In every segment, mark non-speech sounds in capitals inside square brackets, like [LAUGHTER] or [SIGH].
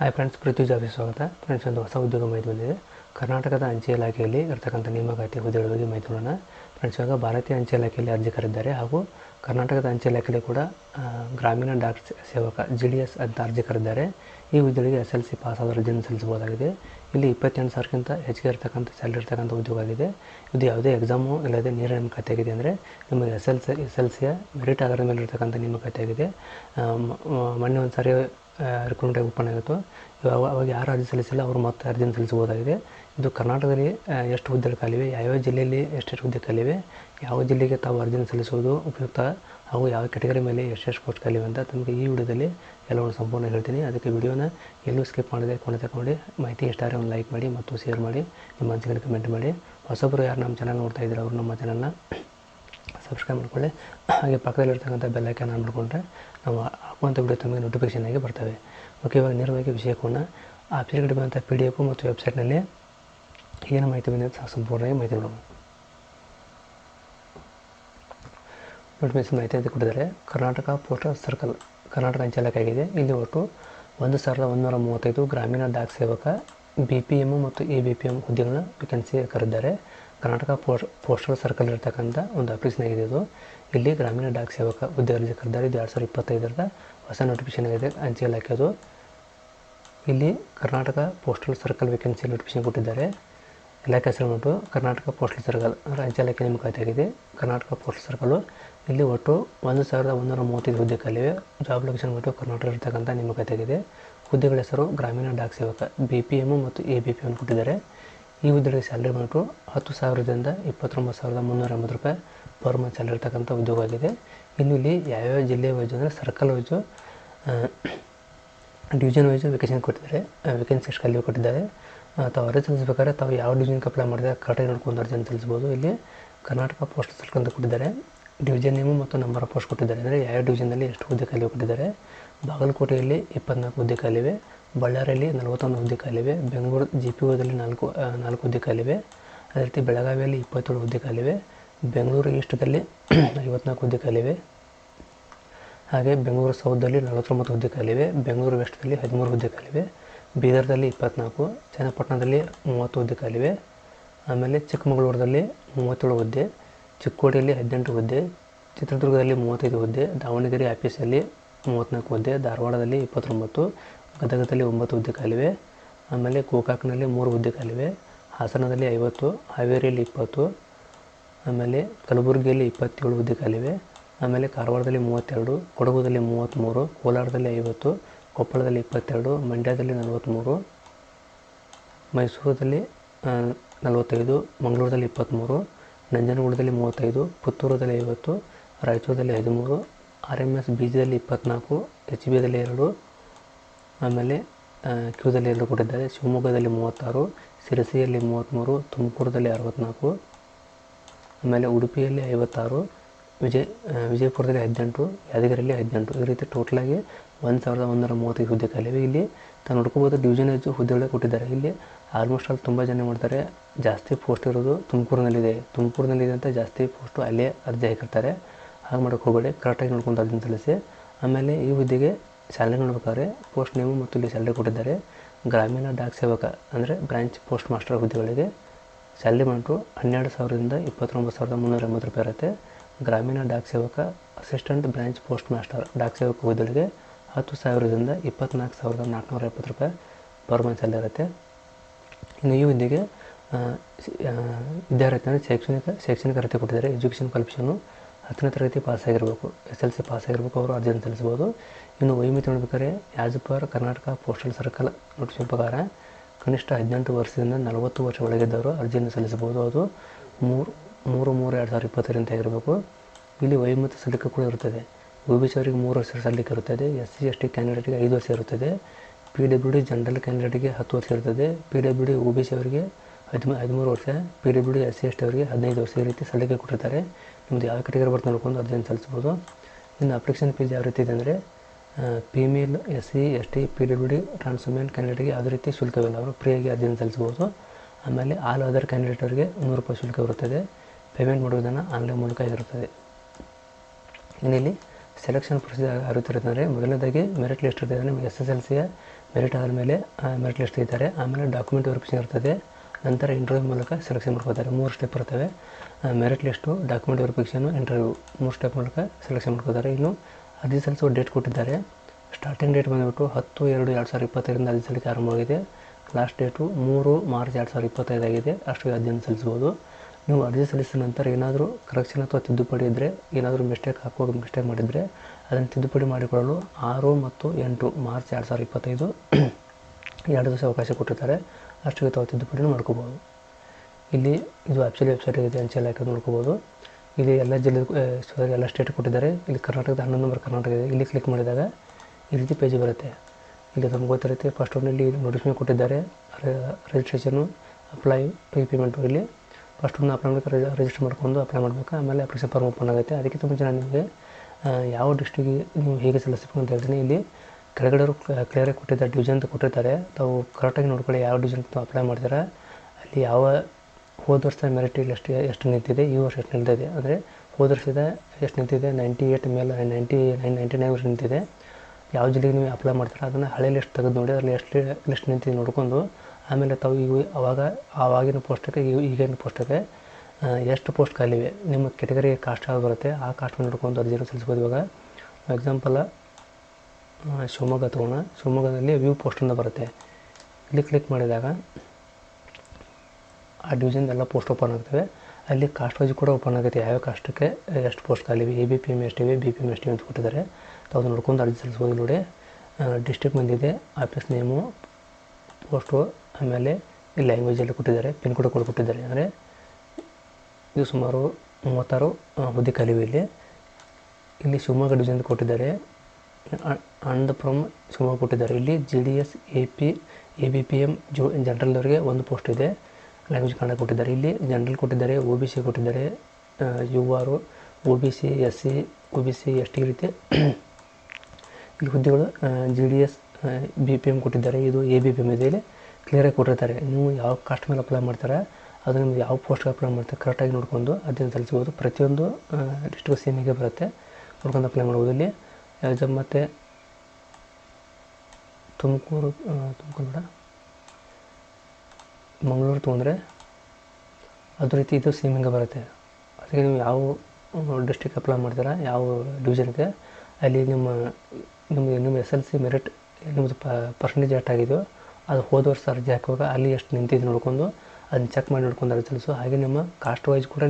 Hi friends ಪೃಥ್ವಿ ಜಾಬ್ಗೆ ಸ್ವಾಗತ. Friends ಒಂದು ಹೊಸ ಉದ್ಯೋಗ ಮಾಹಿತಿ ಬಂದಿದೆ ಕರ್ನಾಟಕದ ಅಂಚೆ ಇಲಾಖೆಯಲ್ಲಿ ಇರತಕ್ಕಂಥ ನೇಮಕಾತಿ ಹುದ್ದೆಗಳ ಬಗ್ಗೆ ಮಾಹಿತಿ ನೋಡೋಣ ಫ್ರೆಂಡ್ಸ್ ಇವಾಗ ಭಾರತೀಯ ಅಂಚೆ ಇಲಾಖೆಯಲ್ಲಿ ಅರ್ಜಿ ಕರೆದಿದ್ದಾರೆ. ಹಾಗೂ ಕರ್ನಾಟಕದ ಅಂಚೆ ಇಲಾಖೆಯಲ್ಲಿ ಕೂಡ ಗ್ರಾಮೀಣ ಡಾಕ್ ಸೇವಕ ಜಿ ಡಿ ಎಸ್ ಅಂತ ಅರ್ಜಿ ಕರೆದಿದ್ದಾರೆ. ಈ ಹುದ್ದೆಗಳಿಗೆ ಎಸ್ ಎಲ್ ಸಿ ಪಾಸ್ ಆದ ಅರ್ಜಿಯನ್ನು ಸಲ್ಲಿಸಬಹುದಾಗಿದೆ. ಇಲ್ಲಿ ಇಪ್ಪತ್ತೆಂಟು ಸಾವಿರಕ್ಕಿಂತ ಹೆಚ್ಚಿಗೆ ಇರತಕ್ಕಂಥ ಸ್ಯಾಲ್ರಿ ಇರ್ತಕ್ಕಂಥ ಉದ್ಯೋಗ ಆಗಿದೆ. ಇದು ಯಾವುದೇ ಎಕ್ಸಾಮು ಇಲ್ಲದೆ ನೇರ ನೇಮಕಾತಿ ಆಗಿದೆ ಅಂದರೆ ನಿಮಗೆ S L C S L ಸಿಯ ಮೆರಿಟ್ ಆಧಾರದ ಮೇಲೆ ಇರತಕ್ಕಂಥ ನೇಮಕಾತಿ ಆಗಿದೆ. ಮೊನ್ನೆ ಒಂದು ಸಾರಿ ರಿಕ್ರೂಟ್ಮೆಂಟ್ ಓಪನ್ ಆಗಿತ್ತು ಇವಾಗ ಅವಾಗ ಯಾರು ಅರ್ಜಿ ಸಲ್ಲಿಸಿಲ್ಲ, ಅವರು ಮತ್ತೆ ಅರ್ಜಿನ ಸಲ್ಲಿಸಬಹುದಾಗಿದೆ. ಇದು ಕರ್ನಾಟಕದಲ್ಲಿ ಎಷ್ಟು ಹುದ್ದೆಗಳು ಖಾಲಿವೆ ಯಾವ ಜಿಲ್ಲೆಯಲ್ಲಿ ಎಷ್ಟೆಷ್ಟು ಹುದ್ದೆ ಖಾಲಿವೆ, ಯಾವ ಜಿಲ್ಲೆಗೆ ತಾವು ಅರ್ಜಿನ ಸಲ್ಲಿಸುವುದು ಉಪಯುಕ್ತ, ಹಾಗೂ ಯಾವ ಕೆಟಗರಿ ಮೇಲೆ ಎಷ್ಟೆಷ್ಟು ಪೋಸ್ಟ್ ಖಾಲಿವೆ ಅಂತ ತಮಗೆ ಈ ವಿಡಿಯೋದಲ್ಲಿ ಎಲ್ಲವನ್ನು ಸಂಪೂರ್ಣ ಹೇಳ್ತೀನಿ. ಅದಕ್ಕೆ ವಿಡಿಯೋನ ಎಲ್ಲೂ ಸ್ಕಿಪ್ ಮಾಡಿದೆ ಕೊನೆ ತಗೊಂಡು ಮಾಹಿತಿ ಇಷ್ಟ ಆದರೆ ಒಂದು ಲೈಕ್ ಮಾಡಿ ಮತ್ತು ಶೇರ್ ಮಾಡಿ. ನಿಮ್ಮ ಅನಿಸಿಕೆ ಕಮೆಂಟ್ ಮಾಡಿ. ಹೊಸಬರು ಯಾರು ನಮ್ಮ ಚಾನಲ್ ನೋಡ್ತಾ ಇದ್ದಾರೆ, ಅವರು ನಮ್ಮ ಚಾನಲ್ನ ಸಬ್ಸ್ಕ್ರೈಬ್ ಮಾಡ್ಕೊಳ್ಳಿ. ಹಾಗೆ ಪಕ್ಕದಲ್ಲಿರ್ತಕ್ಕಂಥ ಬೆಲ್ ಐಕಾನ್ ಆನ್ ಮಾಡಿಕೊಂಡ್ರೆ ನಾವು ಹಾಕುವಂಥ ವಿಡಿಯೋ ತಮಗೆ ನೋಟಿಫಿಕೇಷನ್ ಆಗಿ ಬರ್ತವೆ. ಇವಾಗ ನೇರವಾಗಿ ವಿಷಯಕ್ಕೂ ಆ ವೆಬ್ಸೈಟ್ ಬಂದಂಥ ಪಿ ಡಿ ಎಫ್ ಮತ್ತು ವೆಬ್ಸೈಟ್ನಲ್ಲಿ ಏನು ಮಾಹಿತಿ ಬಂದಿದೆ ಅಂತ ಸಂಪೂರ್ಣವಾಗಿ ಮಾಹಿತಿ ನೋಟಿಫಿಕೇಶನ್ ಮಾಹಿತಿ ಅಂತ ಕೊಟ್ಟಿದ್ದಾರೆ. ಕರ್ನಾಟಕ ಪೋಸ್ಟಲ್ ಸರ್ಕಲ್ ಕರ್ನಾಟಕ ಅಂಚೆ ಆಗಿದೆ ಇಲ್ಲಿ ಒಟ್ಟು ಒಂದು ಸಾವಿರದ ಒಂದುನೂರ ಮೂವತ್ತೈದು Gramin Dak Sevak B P M ಮತ್ತು ಎ ಬಿ ಪಿ ಎಂ ಹುದ್ದೆಗಳನ್ನ ವೇಕೆನ್ಸಿ ಕರೆದಿದ್ದಾರೆ. ಕರ್ನಾಟಕ ಪೋಸ್ಟ್ ಪೋಸ್ಟಲ್ ಸರ್ಕಲ್ ಇರ್ತಕ್ಕಂಥ ಒಂದು ಆಫೀಸ್ನಾಗಿದೆ ಇದು. ಇಲ್ಲಿ ಗ್ರಾಮೀಣ ಡಾಕ್ ಸೇವಕ ಹುದ್ದೆ ಅರ್ಜಿ ಇದು ಎರಡು ಸಾವಿರದ ಇಪ್ಪತ್ತೈದರದ ಹೊಸ ನೋಟಿಫಿಕೇಶನ್ ಆಗಿದೆ ಅಂಚೆ ಇಲಾಖೆದು ಇಲ್ಲಿ Karnataka postal circle vacancy notification ಕೊಟ್ಟಿದ್ದಾರೆ. ಇಲಾಖೆ ಹೆಸರು ಬಂದು ಕರ್ನಾಟಕ ಪೋಸ್ಟಲ್ ಸರ್ಕಲ್ ಅಂಚೆ ಇಲಾಖೆ ನಿಮ್ಮ ಆಗಿದೆ ಕರ್ನಾಟಕ ಪೋಸ್ಟಲ್ ಸರ್ಕಲು ಇಲ್ಲಿ ಒಟ್ಟು ಒಂದು ಸಾವಿರದ ಒಂದೂರ ಮೂವತ್ತೈದು ಹುದ್ದೆ ಖಾಲಿವೆ ಜಾಬ್ ಲೊಕೇಶನ್ ಮತ್ತು ಕರ್ನಾಟಕ ಇರ್ತಕ್ಕಂಥ ನಿಮ್ಮ ಆಗಿದೆ ಹುದ್ದೆಗಳ ಹೆಸರು Gramin Dak Sevak B P M ಮತ್ತು ಎ ಬಿ ಪಿ ಎಂ ಕೊಟ್ಟಿದ್ದಾರೆ. ಈ ಉದ್ಯೋಗ ಸ್ಯಾಲ್ರಿ ಬಂದ್ಬಿಟ್ಟು ಹತ್ತು ಸಾವಿರದಿಂದ ಇಪ್ಪತ್ತೊಂಬತ್ತು ಸಾವಿರದ ಮುನ್ನೂರ ಎಂಬತ್ತು ರೂಪಾಯಿ ಪರ್ ಮಂತ್ ಸ್ಯಾಲ್ರಿ ಇರ್ತಕ್ಕಂಥ ಉದ್ಯೋಗ ಆಗಿದೆ. ಇನ್ನು ಇಲ್ಲಿ ಯಾವ್ಯಾವ ಜಿಲ್ಲೆ ವೈಜು ಅಂದರೆ circle wise division wise vacation ಕೊಟ್ಟಿದ್ದಾರೆ. ವೇಕೆನ್ಸಿ ಎಷ್ಟು ಖಾಲಿ ಕೊಟ್ಟಿದ್ದಾರೆ. ತಾವು ಅರ್ಜಿ ಸಲ್ಲಿಸಬೇಕಾದ್ರೆ ತಾವು ಯಾವ ಡಿವಿಜನ್ಗೆ ಅಪ್ಲೈ ಮಾಡಿದ್ರೆ ಕರೆಕ್ಟಾಗಿ ನೋಡ್ಕೊಂಡು ಅರ್ಜಿ ಅಂತ ತಿಳಿಸ್ಬೋದು ಇಲ್ಲಿ ಕರ್ನಾಟಕ ಪೋಸ್ಟ್ ಸರ್ಕಲ್ ಅಂತ ಕೊಟ್ಟಿದ್ದಾರೆ. ಡಿವಿಷನ್ ನೇಮು ಮತ್ತು ನಂಬರ್ ಆಫ್ ಪೋಸ್ಟ್ ಕೊಟ್ಟಿದ್ದಾರೆ. ಅಂದರೆ ಯಾವ ಡಿವಿಷನಲ್ಲಿ ಎಷ್ಟು ಹುದ್ದೆ ಖಾಲಿ ಕೊಟ್ಟಿದ್ದಾರೆ. ಬಾಗಲಕೋಟೆಯಲ್ಲಿ ಇಪ್ಪತ್ನಾಲ್ಕು ಹುದ್ದೆ ಖಾಲಿವೆ ಬಳ್ಳಾರಿಯಲ್ಲಿ ನಲವತ್ತೊಂದು ಹುದ್ದೆ ಖಾಲಿವೆ. ಬೆಂಗಳೂರು ಜಿ ಪಿ ಓದಲ್ಲಿ ನಾಲ್ಕು ನಾಲ್ಕು ಹುದ್ದೆ ಖಾಲಿವೆ. ಅದೇ ರೀತಿ ಬೆಳಗಾವಿಯಲ್ಲಿ ಇಪ್ಪತ್ತೇಳು ಹುದ್ದೆ ಖಾಲಿವೆ. ಬೆಂಗಳೂರು ಈಸ್ಟ್ದಲ್ಲಿ [CLEARS THROAT] ಐವತ್ನಾಲ್ಕು ಹುದ್ದೆ ಖಾಲಿವೆ. ಹಾಗೆ ಬೆಂಗಳೂರು ಸೌದಲ್ಲಿ ನಲವತ್ತೊಂಬತ್ತು ಹುದ್ದೆ ಖಾಲಿವೆ. ಬೆಂಗಳೂರು ವೆಸ್ಟ್ದಲ್ಲಿ ಹದಿಮೂರು ಹುದ್ದೆ ಖಾಲಿವೆ. ಬೀದರ್ದಲ್ಲಿ ಇಪ್ಪತ್ನಾಲ್ಕು, ಚನ್ನಪಟ್ಟಣದಲ್ಲಿ ಮೂವತ್ತು ಹುದ್ದೆ ಖಾಲಿವೆ. ಆಮೇಲೆ ಚಿಕ್ಕಮಗಳೂರದಲ್ಲಿ ಮೂವತ್ತೇಳು ಹುದ್ದೆ, ಚಿಕ್ಕೋಡಿಯಲ್ಲಿ ಹದಿನೆಂಟು ಹುದ್ದೆ, ಚಿತ್ರದುರ್ಗದಲ್ಲಿ ಮೂವತ್ತೈದು ಹುದ್ದೆ, ದಾವಣಗೆರೆ ಆಫೀಸಲ್ಲಿ ಮೂವತ್ತ್ನಾಲ್ಕು ಹುದ್ದೆ, ಧಾರವಾಡದಲ್ಲಿ ಇಪ್ಪತ್ತೊಂಬತ್ತು ಗದಗದಲ್ಲಿ ಒಂಬತ್ತು ಹುದ್ದೆ ಖಾಲಿವೆ ಆಮೇಲೆ ಗೋಕಾಕ್ನಲ್ಲಿ ಮೂರು ಹುದ್ದೆ ಖಾಲಿವೆ ಹಾಸನದಲ್ಲಿ ಐವತ್ತು, ಹಾವೇರಿಯಲ್ಲಿ ಇಪ್ಪತ್ತು, ಆಮೇಲೆ ಕಲಬುರಗಿಯಲ್ಲಿ ಇಪ್ಪತ್ತೇಳು ಹುದ್ದೆ ಖಾಲಿವೆ ಆಮೇಲೆ ಕಾರವಾರದಲ್ಲಿ ಮೂವತ್ತೆರಡು, ಕೊಡಗುದಲ್ಲಿ ಮೂವತ್ತ್ಮೂರು, ಕೋಲಾರದಲ್ಲಿ ಐವತ್ತು, ಕೊಪ್ಪಳದಲ್ಲಿ ಇಪ್ಪತ್ತೆರಡು, ಮಂಡ್ಯದಲ್ಲಿ ನಲವತ್ತ್ಮೂರು, ಮೈಸೂರಲ್ಲಿ ನಲವತ್ತೈದು, ಮಂಗಳೂರದಲ್ಲಿ ಇಪ್ಪತ್ತ್ಮೂರು, ನಂಜನಗೂಡದಲ್ಲಿ ಮೂವತ್ತೈದು, ಪುತ್ತೂರದಲ್ಲಿ ಐವತ್ತು ರಾಯಚೂರದಲ್ಲಿ ಹದಿಮೂರು, ಆರ್ ಎಂ ಎಸ್ ಬಿ ಜಿದಲ್ಲಿ ಇಪ್ಪತ್ತ್ನಾಲ್ಕು, ಎಚ್ ಬಿ ದಲ್ಲಿ ಎರಡು ಆಮೇಲೆ ಕ್ಯೂದಲ್ಲಿ ಎಲ್ಲರೂ ಕೊಟ್ಟಿದ್ದಾರೆ. ಶಿವಮೊಗ್ಗದಲ್ಲಿ ಮೂವತ್ತಾರು ಶಿರಸಿಯಲ್ಲಿ ಮೂವತ್ತ್ಮೂರು ತುಮಕೂರದಲ್ಲಿ ಅರವತ್ತ್ನಾಲ್ಕು ಆಮೇಲೆ ಉಡುಪಿಯಲ್ಲಿ ಐವತ್ತಾರು, ವಿಜಯ ವಿಜಯಪುರದಲ್ಲಿ ಹದಿನೆಂಟು, ಯಾದಗಿರಿಯಲ್ಲಿ ಹದಿನೆಂಟು. ಈ ರೀತಿ ಟೋಟಲಾಗಿ ಒಂದು ಸಾವಿರದ ಒಂದೂರ ಮೂವತ್ತೈದು ಹುದ್ದೆ ಖಾಲಿವೆ ಇಲ್ಲಿ ತಾನು ನೋಡ್ಕೋಬೋದು ಡಿವಿಷನ್ ಹೆಚ್ಚು ಹುದ್ದೆಗಳೇ ಕೊಟ್ಟಿದ್ದಾರೆ. ಇಲ್ಲಿ ಆಲ್ಮೋಸ್ಟ್ ಅಲ್ಲಿ ತುಂಬ ಜನ ಮಾಡ್ತಾರೆ. ಜಾಸ್ತಿ ಪೋಸ್ಟ್ ಇರೋದು ತುಮಕೂರಿನಲ್ಲಿದೆ. ತುಮಕೂರಿನಲ್ಲಿದೆ ಅಂತ ಜಾಸ್ತಿ ಪೋಸ್ಟು ಅಲ್ಲೇ ಅರ್ಜಿ ಹಾಕಿರ್ತಾರೆ. ಹಾಗೆ ಮಾಡೋಕ್ಕೆ ಹೋಗಬೇಡಿ. ಕರೆಕ್ಟಾಗಿ ನೋಡ್ಕೊಂಡು ಅದನ್ನು ಸಲ್ಲಿಸಿ ಆಮೇಲೆ ಈ ಹುದ್ದೆಗೆ ಸ್ಯಾಲ್ರಿ ನೋಡ್ಬೇಕಾದ್ರೆ ಪೋಸ್ಟ್ ನೇಮು ಮತ್ತು ಇಲ್ಲಿ ಸ್ಯಾಲ್ರಿ ಕೊಟ್ಟಿದ್ದಾರೆ. ಗ್ರಾಮೀಣ ಡಾಕ್ ಸೇವಕ ಅಂದರೆ ಬ್ರಾಂಚ್ ಪೋಸ್ಟ್ ಮಾಸ್ಟರ್ ಹುದ್ದೆಗಳಿಗೆ ಸ್ಯಾಲ್ರಿ ಬಂದು ಹನ್ನೆರಡು ಸಾವಿರದಿಂದ ಇಪ್ಪತ್ತೊಂಬತ್ತು ಸಾವಿರದ ಮುನ್ನೂರ ಎಂಬತ್ತು ರೂಪಾಯಿ ಇರುತ್ತೆ. Gramin Dak Sevak assistant branch post master Dak Sevak ಹುದ್ದೆಗಳಿಗೆ ಹತ್ತು ಸಾವಿರದಿಂದ ಇಪ್ಪತ್ನಾಲ್ಕು ಸಾವಿರದ ನಾಲ್ಕುನೂರ ಎಪ್ಪತ್ತು ರೂಪಾಯಿ ಪರ್ ಮಂತ್ ಸ್ಯಾಲ್ರಿ ಇರುತ್ತೆ. ಇನ್ನು ಈ ಹುದ್ದೆಗೆ ವಿದ್ಯಾರ್ಥಿ ಅಂದರೆ ಶೈಕ್ಷಣಿಕ ಶೈಕ್ಷಣಿಕ ಅರ್ಹತೆ ಕೊಟ್ಟಿದ್ದಾರೆ. ಎಜುಕೇಷನ್ ಕ್ವಾಲಿಫಿಕೇಷನು ಹತ್ತನೇ ತರಗತಿ ಪಾಸ್ ಆಗಿರಬೇಕು ಎಸ್ ಎಲ್ ಸಿ ಪಾಸ್ ಆಗಿರಬೇಕು ಅವರು ಅರ್ಜಿಯನ್ನು ಸಲ್ಲಿಸ್ಬೋದು ಇನ್ನು ವೈಮಿತಿ ನೋಡ್ಬೇಕಾದ್ರೆ as per Karnataka postal circle notice ಪ್ರಕಾರ ಕನಿಷ್ಠ ಹದಿನೆಂಟು ವರ್ಷದಿಂದ ನಲವತ್ತು ವರ್ಷ ಒಳಗಿದ್ದವರು ಅರ್ಜಿಯನ್ನು ಸಲ್ಲಿಸಬಹುದು. ಅದು ಮೂರು ಮೂರು ಮೂರು ಎರಡು ಸಾವಿರದ ಇಪ್ಪತ್ತರಿಂದ ಆಗಿರಬೇಕು. ಇಲ್ಲಿ ವೈಮಿತ ಸಲ್ಲಿಕೆ ಕೂಡ ಇರುತ್ತದೆ. ಒ ಬಿ ಸಿ ಅವರಿಗೆ ಮೂರು ವರ್ಷ ಸಲ್ಲಿಕೆ ಇರುತ್ತದೆ. ಎಸ್ ಸಿ, ಎಸ್ ಟಿ ಕ್ಯಾಂಡಿಡೇಟ್ಗೆ ಐದು ವರ್ಷ ಇರುತ್ತದೆ. ಪಿ ಡಬ್ಲ್ಯೂ ಡಿ ಜನರಲ್ ಕ್ಯಾಂಡಿಡೇಟ್ಗೆ ಹತ್ತು ವರ್ಷ ಇರುತ್ತದೆ. P W D O B C ಅವರಿಗೆ ಹದಿಮೂ, ಹದಿಮೂರು ವರ್ಷ. P W D, S C, S T ಅವರಿಗೆ ಹದಿನೈದು ವರ್ಷ ಈ ರೀತಿ ಸಲ್ಲಿಕೆ ಕೊಟ್ಟಿರ್ತಾರೆ. ನಿಮ್ಮದು ಯಾವ ಕೆಟಗರಿ ಬರ್ತದೆ ನೋಡ್ಕೊಂಡು ಅರ್ಜಿಯನ್ನು ಸಲ್ಲಿಸ್ಬೋದು ಇನ್ನು ಅಪ್ಲಿಕೇಶನ್ ಫೀಸ್ ಯಾವ ರೀತಿ ಇದೆ ಅಂದರೆ female S C S T P W D ಟ್ರಾನ್ಸ್ಮೆಂಟ್ ಕ್ಯಾಂಡಿಡೇಟ್ಗೆ ಯಾವುದೇ ರೀತಿ ಶುಲ್ಕವಿಲ್ಲ ಅವರು ಫ್ರೀಯಾಗಿ ಅರ್ಜಿಯನ್ನು ಸಲ್ಲಿಸ್ಬೋದು ಆಮೇಲೆ ಆಲ್ ಅದರ್ ಕ್ಯಾಂಡಿಡೇಟ್ ಅವರಿಗೆ ನೂರು ರೂಪಾಯಿ ಶುಲ್ಕ ಬರುತ್ತದೆ. ಪೇಮೆಂಟ್ ಮಾಡುವುದನ್ನು ಆನ್ಲೈನ್ ಮೂಲಕ ಇರುತ್ತದೆ. ಇನ್ನಿಲ್ಲಿ ಸೆಲೆಕ್ಷನ್ ಇರುತ್ತೆ ಅಂದರೆ, ಮೊದಲನೇದಾಗಿ ಮೆರಿಟ್ ಲಿಸ್ಟ್ ಇರ್ತದೆ. ನಿಮಗೆ ಎಸ್ ಎಸ್ ಎಲ್ ಸಿಯ ಮೆರಿಟ್ ಆದಮೇಲೆ ಮೆರಿಟ್ ಲಿಸ್ಟ್ ಇದ್ದಾರೆ. ಆಮೇಲೆ ಡಾಕ್ಯುಮೆಂಟ್ ವೆರಿಫಿಕೇಷನ್ ಇರ್ತದೆ. ನಂತರ ಇಂಟರ್ವ್ಯೂ ಮೂಲಕ ಸೆಲೆಕ್ಷನ್ ಮಾಡ್ಕೋತಾರೆ. ಮೂರು ಸ್ಟೆಪ್ ಇರ್ತವೆ merit list document verification interview ಮೂರು ಸ್ಟೆಪ್ ಮೂಲಕ ಸೆಲೆಕ್ಷನ್ ಮಾಡ್ಕೋತಾರೆ. ಇನ್ನು ಅರ್ಜಿ ಸಲ್ಲಿಸುವ ಡೇಟ್ ಕೊಟ್ಟಿದ್ದಾರೆ. ಸ್ಟಾರ್ಟಿಂಗ್ ಡೇಟ್ ಬಂದುಬಿಟ್ಟು ಹತ್ತು, ಎರಡು ಎರಡು ಸಾವಿರದ ಇಪ್ಪತ್ತೈದರಿಂದ ಅರ್ಜಿ ಸಲ್ಲಿಕೆ ಆರಂಭವಾಗಿದೆ. ಲಾಸ್ಟ್ ಡೇಟು ಮೂರು ಮಾರ್ಚ್ ಎರಡು ಸಾವಿರದ ಇಪ್ಪತ್ತೈದಾಗಿದೆ ಅಷ್ಟು ಅರ್ಜಿಯನ್ನು ಸಲ್ಲಿಸ್ಬೋದು ನೀವು ಅರ್ಜಿ ಸಲ್ಲಿಸಿದ ನಂತರ ಏನಾದರೂ ಕರೆಕ್ಷನ್ ಅಥವಾ ತಿದ್ದುಪಡಿ ಇದ್ದರೆ ಏನಾದರೂ ಮಿಸ್ಟೇಕ್ ಹಾಕೋದು ಮಿಸ್ಟೇಕ್ ಮಾಡಿದರೆ, ಅದನ್ನು ತಿದ್ದುಪಡಿ ಮಾಡಿಕೊಳ್ಳಲು ಆರು ಮತ್ತು ಎಂಟು ಮಾರ್ಚ್ ಎರಡು ಸಾವಿರದ ಇಪ್ಪತ್ತೈದು ಎರಡು ದಿವಸ ಅವಕಾಶ ಕೊಟ್ಟಿರ್ತಾರೆ. ಅಷ್ಟಿಗೆ ತಾವು ತಿದ್ದುಪಡಿನೂ ಮಾಡ್ಕೋಬೋದು. ಇಲ್ಲಿ ಇದು ಆ್ಯಕ್ಚುಲಿ ವೆಬ್ಸೈಟ್ ಇದೆ ಅಂಚೆ ಇಲಾಖೆ ನೋಡ್ಕೋಬೋದು. ಇಲ್ಲಿ ಎಲ್ಲ ಜಿಲ್ಲೆ ಸಾರಿ ಎಲ್ಲ ಸ್ಟೇಟ್ ಕೊಟ್ಟಿದ್ದಾರೆ. ಇಲ್ಲಿ ಕರ್ನಾಟಕದ ಹನ್ನೊಂದು ನಂಬರ್ ಕರ್ನಾಟಕ ಇದೆ. ಇಲ್ಲಿ ಕ್ಲಿಕ್ ಮಾಡಿದಾಗ ಈ ರೀತಿ ಪೇಜ್ ಬರುತ್ತೆ. ಇಲ್ಲಿ ನಮ್ಗೆ ಗೊತ್ತಿರುತ್ತೆ. ಫಸ್ಟ್ ಒನ್ ಇಲ್ಲಿ ನೋಟಿಫಿಕೇಶನ್ ಕೊಟ್ಟಿದ್ದಾರೆ. ರಿಜಿಸ್ಟ್ರೇಷನು ಅಪ್ಲೈ ಪೇಮೆಂಟು ಇಲ್ಲಿ ಫಸ್ಟ್ ಒಂದು ಅಪ್ಲೈ ಮಾಡಿ ರಿಜಿಸ್ಟರ್ ಮಾಡ್ಕೊಂಡು ಅಪ್ಲೈ ಮಾಡಬೇಕು. ಆಮೇಲೆ ಅಪ್ಲಿಕೇಶನ್ ಫಾರ್ಮ್ ಓಪನ್ ಆಗುತ್ತೆ. ಅದಕ್ಕೆ ತುಂಬ ಜನ ನಿಮಗೆ ಯಾವ ಡಿಸ್ಟ್ರಿಕ್ಟಿಗೆ ನೀವು ಹೇಗೆ ಸಲ್ಲಿಸಬೇಕು ಅಂತ ಹೇಳ್ತೀನಿ. ಇಲ್ಲಿ ಕೆಳಗಡೆ ಕ್ಲಿಯರಾಗಿ ಕೊಟ್ಟಿದ್ದಾರೆ ಡಿವಿಷನ್ ಅಂತ ಕೊಟ್ಟಿರ್ತಾರೆ. ತಾವು ಕರೆಕ್ಟಾಗಿ ನೋಡ್ಕೊಳ್ಳಿ ಯಾವ ಡಿವಿಷನ್ ಅಂತ ಅಪ್ಲೈ ಮಾಡ್ತೀರಾ ಅಲ್ಲಿ ಯಾವ, ಹೋದ ವರ್ಷದ ಮೆರಿಟ್ ಎಷ್ಟು ಎಷ್ಟು ನಿಂತಿದೆ, ಈ ವರ್ಷ ಎಷ್ಟು ನಿಲ್ತಿದೆ ಅಂದರೆ ಹೋದ ವರ್ಷದ ಎಷ್ಟು ನಿಂತಿದೆ ನೈಂಟಿ ಏಯ್ಟ್ ಮೇಲೆ ನೈಂಟಿ ನೈನ್ ನೈಂಟಿ ನೈನ್ ವರ್ಷ ನಿಂತಿದೆ. ಯಾವ ಜಿಲ್ಲೆಗೆ ನೀವು ಅಪ್ಲೈ ಮಾಡ್ತೀರಾ, ಅದನ್ನು ಹಳೆ ಲಿಸ್ಟ್ ತೆಗೆದು ನೋಡಿ, ಅದರಲ್ಲಿ ಎಷ್ಟು ಲಿಸ್ಟ್ ನಿಂತಿದೆ ನೋಡ್ಕೊಂಡು, ಆಮೇಲೆ ತಾವು ಈಗ ಅವಾಗ, ಆವಾಗಿನ ಪೋಸ್ಟಕ್ಕೆ ಈಗ ಈಗಿನ ಪೋಸ್ಟಕ್ಕೆ ಎಷ್ಟು ಪೋಸ್ಟ್ ಖಾಲಿವೆ ನಿಮ್ಮ ಕೆಟಗರಿ ಕಾಸ್ಟ್ ಆಗಿ ಬರುತ್ತೆ, ಆ ಕಾಸ್ಟ್ ನೋಡ್ಕೊಂಡು ಅರ್ಜಿನ ಸಲ್ಲಿಸ್ಬೋದು ಇವಾಗ. ಎಕ್ಸಾಂಪಲ್ ಶಿವಮೊಗ್ಗ ತಗೋಣ. ಶಿವಮೊಗ್ಗದಲ್ಲಿ ವ್ಯೂ ಪೋಸ್ಟ್ ಅಂತ ಬರುತ್ತೆ. ಇಲ್ಲಿ ಕ್ಲಿಕ್ ಮಾಡಿದಾಗ ಆ ಡಿವಿಷನ್ ಎಲ್ಲ ಪೋಸ್ಟ್ ಓಪನ್ ಆಗ್ತವೆ. ಅಲ್ಲಿ ಕಾಸ್ಟ್ ವೈಸ್ ಕೂಡ ಓಪನ್ ಆಗುತ್ತೆ. ಯಾವ್ಯಾವ ಕಾಸ್ಟಕ್ಕೆ ಎಷ್ಟು ಪೋಸ್ಟ್ ಖಾಲಿವೆ ಎ ಬಿ ಪಿ ಎಂ ಎಷ್ಟಿವೆ ಬಿ ಪಿ ಎಂ ಎಷ್ಟಿವೆ ಅಂತ ಕೊಟ್ಟಿದ್ದಾರೆ. ಅದನ್ನ ನೋಡ್ಕೊಂಡು ಅರ್ಜಿ ಸಲ್ಲಿಸ್ಬೋದು ನೋಡಿ. ಡಿಸ್ಟ್ರಿಕ್ಟ್ ಬಂದಿದೆ. ಆಫೀಸ್ ನೇಮು ಪೋಸ್ಟು ಆಮೇಲೆ ಲ್ಯಾಂಗ್ವೇಜಲ್ಲಿ ಕೊಟ್ಟಿದ್ದಾರೆ. ಪಿನ್ ಕೋಡ್ ಕೂಡ ಕೊಟ್ಟಿದ್ದಾರೆ. ಅಂದರೆ ಇದು ಸುಮಾರು ಮೂವತ್ತಾರು ಹುದ್ದೆ ಖಾಲಿವೆ ಇಲ್ಲಿ. ಇಲ್ಲಿ ಶಿವಮೊಗ್ಗ ಡಿವಿಷನ್ ಕೊಟ್ಟಿದ್ದಾರೆ. ಅಂಡ್ ಫ್ರಮ್ ಶಿವಮೊಗ್ಗ ಕೊಟ್ಟಿದ್ದಾರೆ ಇಲ್ಲಿ G D S A P A B P M ಜೋ ಜನರಲ್ದವರಿಗೆ ಒಂದು ಪೋಸ್ಟ್ ಇದೆ. ಲ್ಯಾಂಗ್ವೇಜ್ ಕನ್ನಡ ಕೊಟ್ಟಿದ್ದಾರೆ. ಇಲ್ಲಿ ಜನರಲ್ ಕೊಟ್ಟಿದ್ದಾರೆ ಒ ಬಿ ಸಿ ಕೊಟ್ಟಿದ್ದಾರೆ. U R O B C S C O B C S T ರೀತಿ. ಈ ಹುದ್ದೆಗಳು G D S B P M ಕೊಟ್ಟಿದ್ದಾರೆ. ಇದು ಎ ಬಿ ಪಿ ಎಂ ಇದೆ. ಇಲ್ಲಿ ಕ್ಲಿಯರಾಗಿ ಕೊಟ್ಟಿರ್ತಾರೆ. ನೀವು ಯಾವ ಕಾಸ್ಟ್ ಮೇಲೆ ಅಪ್ಲೈ ಮಾಡ್ತಾರೆ ಅದು ನಿಮ್ಗೆ ಯಾವ ಪೋಸ್ಟ್ಗೆ ಅಪ್ಲೈ ಮಾಡ್ತಾರೆ ಕರೆಕ್ಟಾಗಿ ನೋಡ್ಕೊಂಡು ಅದನ್ನು ಸಲ್ಲಿಸ್ಬೋದು ಪ್ರತಿಯೊಂದು ಡಿಸ್ಟ್ರಿಕ್ಟ್ ಸೇಮಿಗೆ ಬರುತ್ತೆ. ನೋಡ್ಕೊಂಡು ಅಪ್ಲೈ ಮಾಡ್ಬೋದು ಇಲ್ಲಿ. ಎಕ್ಸಾಮ್ ಮತ್ತು? ತುಮಕೂರು ತುಮಕೂರು ಬೇಡ. ಮಂಗಳೂರು ತೊಗೊಂಡ್ರೆ ಅದೇ ರೀತಿ ಇದು ಸೇಮಿಂಗ ಬರುತ್ತೆ. ಅದಕ್ಕೆ ನೀವು ಯಾವ ಡಿಸ್ಟಿಕ್ ಅಪ್ಲೈ ಮಾಡ್ತೀರಾ, ಯಾವ ಡಿವಿಷನ್ಗೆ ಅಲ್ಲಿ ನಿಮ್ಮ, ನಿಮಗೆ, ನಿಮ್ಮ ಎಸ್ ಎಲ್ ಸಿ ಮೆರಿಟ್ ನಿಮ್ಮದು ಪರ್ಸೆಂಟೇಜ್ ಎಷ್ಟಾಗಿದೆಯೋ ಅದು ಹೋದ ವರ್ಷ ಅರ್ಜಿ ಹಾಕುವಾಗ ಅಲ್ಲಿ ಎಷ್ಟು ನಿಂತಿದ್ದು ನೋಡ್ಕೊಂಡು ಅದನ್ನ ಚೆಕ್ ಮಾಡಿ ನೋಡ್ಕೊಂಡು ಅರ್ಜಿ ಸಲ್ಲಿಸು ಹಾಗೆ ನಿಮ್ಮ ಕಾಸ್ಟ್ ವೈಸ್ ಕೂಡ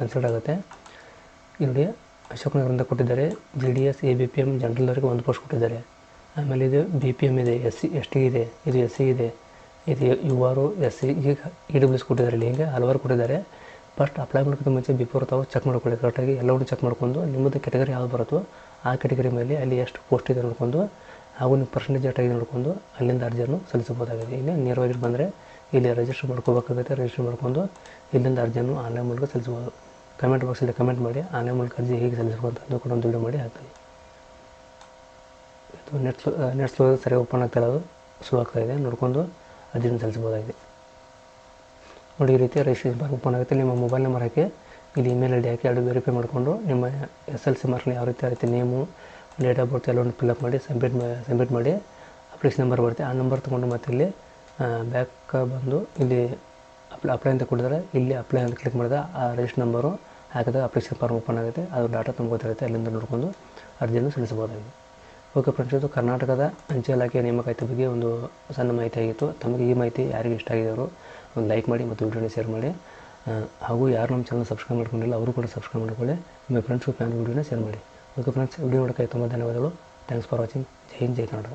ಕನ್ಸಿಡರ್ ಆಗುತ್ತೆ. ಇಲ್ಲಿ ನೋಡಿ ಅಶೋಕನಗರದಿಂದ ಕೊಟ್ಟಿದ್ದಾರೆ. G D S, A B P M ಜನರಲ್ವರೆಗೆ ಒಂದು ಪೋಸ್ಟ್ ಕೊಟ್ಟಿದ್ದಾರೆ. ಆಮೇಲೆ ಇದು ಬಿ ಪಿ ಎಂ ಇದೆ, ಎಸ್ ಸಿ, ಎಸ್ ಟಿ ಇದೆ, ಇದು ಎಸ್ ಸಿ ಇದೆ, ಇದು ಯು ಆರು ಎಸ್ ಸಿ ಈಗ ಇ ಡಬ್ಲ್ಯೂ ಎಸ್ ಕೊಟ್ಟಿದ್ದಾರೆ ಇಲ್ಲಿ. ಹೀಗೆ ಹಲವಾರು ಕೊಟ್ಟಿದ್ದಾರೆ. ಫಸ್ಟ್ ಅಪ್ಲೈ ಮಾಡೋಕ್ಕಿಂತ ಮುಂಚೆ ಬಿಫೋರ್ ತಾವು ಚೆಕ್ ಮಾಡ್ಕೊಳ್ಳಿ. ಕರೆಕ್ಟಾಗಿ ಎಲ್ಲವನ್ನೂ ಚೆಕ್ ಮಾಡ್ಕೊಂಡು ನಿಮ್ಮದು ಕೆಟಗರಿ ಯಾವ್ದು ಬರುತ್ತೋ ಆ ಕೆಟಗರಿ ಮೇಲೆ ಅಲ್ಲಿ ಎಷ್ಟು ಪೋಸ್ಟ್ ಇದೆ ನೋಡ್ಕೊಂಡು ಹಾಗೂ ನಿಮ್ಮ ಪರ್ಸೆಂಟೇಜ್ ಅಟ್ಟಾಗಿ ನೋಡ್ಕೊಂಡು ಅಲ್ಲಿಂದ ಅರ್ಜಿಯನ್ನು ಸಲ್ಲಿಸಬಹುದಾಗಿದೆ. ಇಲ್ಲಿ ನೇರವಾಗಿ ಬಂದರೆ ಇಲ್ಲಿ ರಿಜಿಸ್ಟರ್ ಮಾಡ್ಕೋಬೇಕಾಗುತ್ತೆ. ರಿಜಿಸ್ಟರ್ ಮಾಡ್ಕೊಂಡು ಇಲ್ಲಿಂದ ಅರ್ಜಿಯನ್ನು ಆನ್ಲೈನ್ ಮೂಲಕ ಸಲ್ಲಿಸ್ಬೋದು ಕಮೆಂಟ್ ಬಾಕ್ಸಲ್ಲಿ ಕಮೆಂಟ್ ಮಾಡಿ ಆನೆ ಮೂಲಕ ಅರ್ಜಿ ಹೇಗೆ ಸಲ್ಲಿಸಬೇಕು ಅಂತ ಅದು ಕೂಡ ಒಂದು ವಿಡಿಯೋ ಮಾಡಿ ಹಾಕ್ತೀನಿ. ಇದು ನೆಟ್ ಸ್ಲೋ ನೆಟ್ ಸ್ಲೋ ಸರಿ ಓಪನ್ ಆಗ್ತಾ ಇರೋದು ಸ್ಲೋ ಆಗ್ತಾ ಇದೆ, ನೋಡ್ಕೊಂಡು ಅರ್ಜಿಯನ್ನು ಸಲ್ಲಿಸ್ಬೋದಾಗಿದೆ ನೋಡಿ, ಈ ರೀತಿ ರಿಜಿಸ್ಟ್ರೇಷನ್ ಬಾರ್ ಓಪನ್ ಆಗುತ್ತೆ. ನಿಮ್ಮ ಮೊಬೈಲ್ ನಂಬರ್ ಹಾಕಿ, ಇಲ್ಲಿ ಇಮೇಲ್ ಐ ಡಿ ಹಾಕಿ, ಎರಡು ವೆರಿಫೈ ಮಾಡಿಕೊಂಡು, ನಿಮ್ಮ ಎಸ್ ಎಲ್ ಸಿ ಮಾರ್ಕ್ನ ಯಾವ ರೀತಿ, ಆ ರೀತಿ ನೇಮು ಡೇಟ್ ಆಫ್ ಬರ್ತ್ ಎಲ್ಲವನ್ನು ಫಿಲ್ಅಪ್ ಮಾಡಿ ಸಬ್ಮಿಟ್ ಸಬ್ಮಿಟ್ ಮಾಡಿ ಅಪ್ಲಿಕೇಶನ್ ನಂಬರ್ ಬರುತ್ತೆ. ಆ ನಂಬರ್ ತೊಗೊಂಡು ಮತ್ತೆ ಇಲ್ಲಿ ಬ್ಯಾಕ್ ಬಂದು ಇಲ್ಲಿ ಅಪ್ಲೈ ಅಪ್ಲೈ ಅಂತ ಕೊಡಿದ್ರೆ ಇಲ್ಲಿ ಅಪ್ಲೈ ಅಂತ ಕ್ಲಿಕ್ ಮಾಡಿದ್ರೆ ಆ ರಿಜಿಸ್ಟರ್ ನಂಬರು ಹಾಕಿದಾಗ ಅಪ್ಲಿಕೇಶನ್ ಫಾರ್ಮ್ ಓಪನ್ ಆಗುತ್ತೆ. ಅದು ಡಾಟಾ ತುಂಬೋದಿರುತ್ತೆ ಅಲ್ಲಿಂದ ನೋಡಿಕೊಂಡು ಅರ್ಜಿಯನ್ನು ಸಲ್ಲಿಸಬಹುದಾಗಿದೆ ಓಕೆ ಫ್ರೆಂಡ್ಸ್, ಇದು ಕರ್ನಾಟಕದ ಅಂಚೆ ಇಲಾಖೆಯ ನೇಮಕಾತಿ ಬಗ್ಗೆ ಒಂದು ಸಣ್ಣ ಮಾಹಿತಿ ಆಗಿತ್ತು. ತಮಗೆ ಈ ಮಾಹಿತಿ ಯಾರಿಗೆ ಇಷ್ಟ ಆಗಿದೆಯವರು ಒಂದು ಲೈಕ್ ಮಾಡಿ ಮತ್ತು ವಿಡಿಯೋನ ಶೇರ್ ಮಾಡಿ. ಹಾಗೂ ಯಾರು ನಮ್ಮ ಚಾನಲ್ ಸಬ್ಸ್ಕ್ರೈಬ್ ಮಾಡ್ಕೊಂಡಿಲ್ಲ, ಅವರು ಕೂಡ ಸಬ್ಸ್ಕ್ರೈಬ್ ಮಾಡ್ಕೊಳ್ಳಿ. ನಿಮ್ಮ ಫ್ರೆಂಡ್ಸ್ಗೂ ಫ್ಯಾಮಿಲಿ ವಿಡಿಯೋನ ಶೇರ್ ಮಾಡಿ. ಓಕೆ ಫ್ರೆಂಡ್ಸ್, ವಿಡಿಯೋ ನೋಡೋಕ್ಕೆ ತುಂಬ ಧನ್ಯವಾದಗಳು. ಥ್ಯಾಂಕ್ಸ್ ಫಾರ್ ವಾಚಿಂಗ್ ಜೈ ಹಿಂದ್, ಜೈ ಕನ್ನಡ